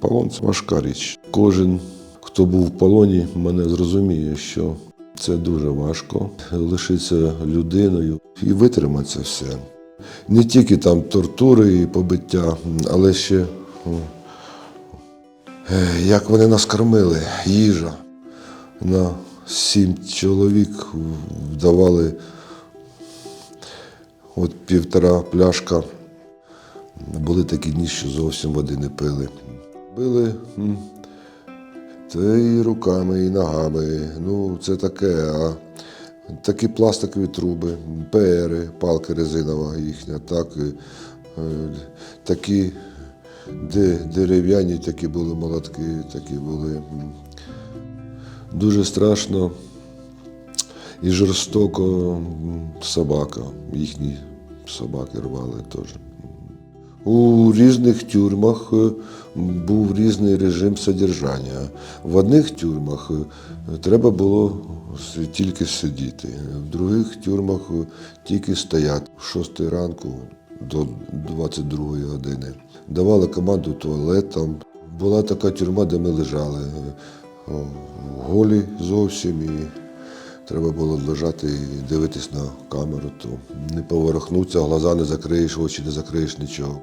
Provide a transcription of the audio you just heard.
Полон це важка річ. Кожен, хто був в полоні, мене зрозуміє, що це дуже важко лишитися людиною і витримати все. Не тільки там тортури і побиття, але ще е, як вони нас кормили, їжа. На сім чоловік вдавали от півтора пляшка. Були такі дні, що зовсім води не пили. Били та і руками, і ногами. Ну, це таке, а такі пластикові труби, ПРи, палка резинова їхня, так, е, такі дерев'яні такі були молотки, такі були. Дуже страшно і жорстоко собака. Їхні собаки рвали теж. У різних тюрмах е, був різний режим содержання. В одних тюрмах е, треба було тільки сидіти, в других тюрмах е, тільки стояти з 6 ранку до 22 години. Давали команду туалет там. Була така тюрма, де ми лежали голі зовсім. І Треба було лежати і дивитись на камеру, то не поворохнуться, глаза не закриєш, очі не закриєш, нічого.